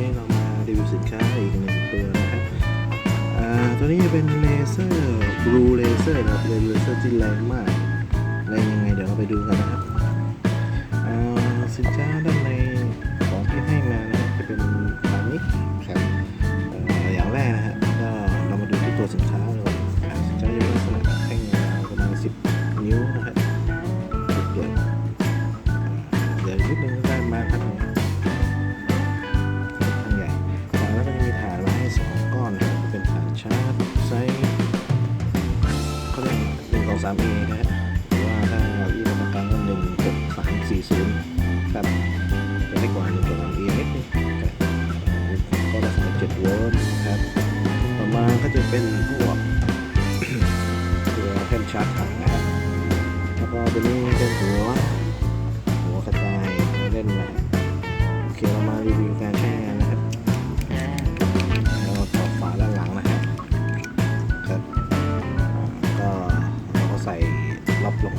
นี้เรามารีวิวสินค้าอีกหนึ่งตัวนะครับตัวนี้จะเป็นเลเซอร์บลูเลเซอร์นะครับเป็นเลเซอร์ที่แรงมากแรงยังไงเดี๋ยวเราไปดูกันนะครับ สามเอนะฮะหรือว่าถ้าเราอีกมาตั้งก็หนึ่งหกสามสี่ศูนย์ครับจะได้กว่าหนึ่งสองสามเอนิดนึงก็ระสายเจ็ดโวลต์ครับ ต่อมาก็จะเป็นพวกตัวแท่นชาร์จถังนะครับแล้วก็ตัวนี้เป็นหัวหัว ล็อกลง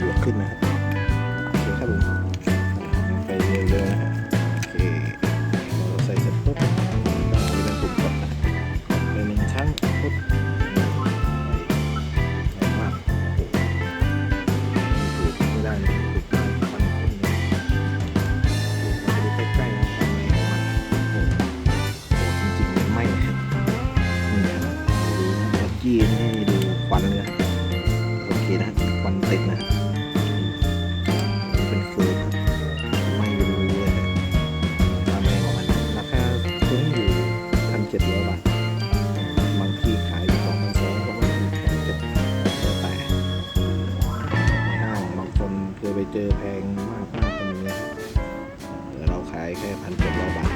หัวขึ้นนะครับโอเคครับผมไปเรื่อยๆนะฮะโอเคเราใส่เสร็จปุ๊บก็จะเป็นปุ่มกดนะเป็นหนึ่งครั้งปุ๊บไปมากโอ้โหถูกไม่ได้เลยถูกมากมัน ฟันติดนะเป็นฟืนครับไม้ไปดูเลยฮะทำไมออกมาราคาตัวนี้อยู่พันเจ็ดร้อยบาทบางที่ขายอยู่สองพันสองก็ไม่มีพันเจ็ดแล้วแต่ห้างบางคนเคยไปเจอแพงมากๆก็มีนะเราขายแค่พันเจ็ดร้อยบาท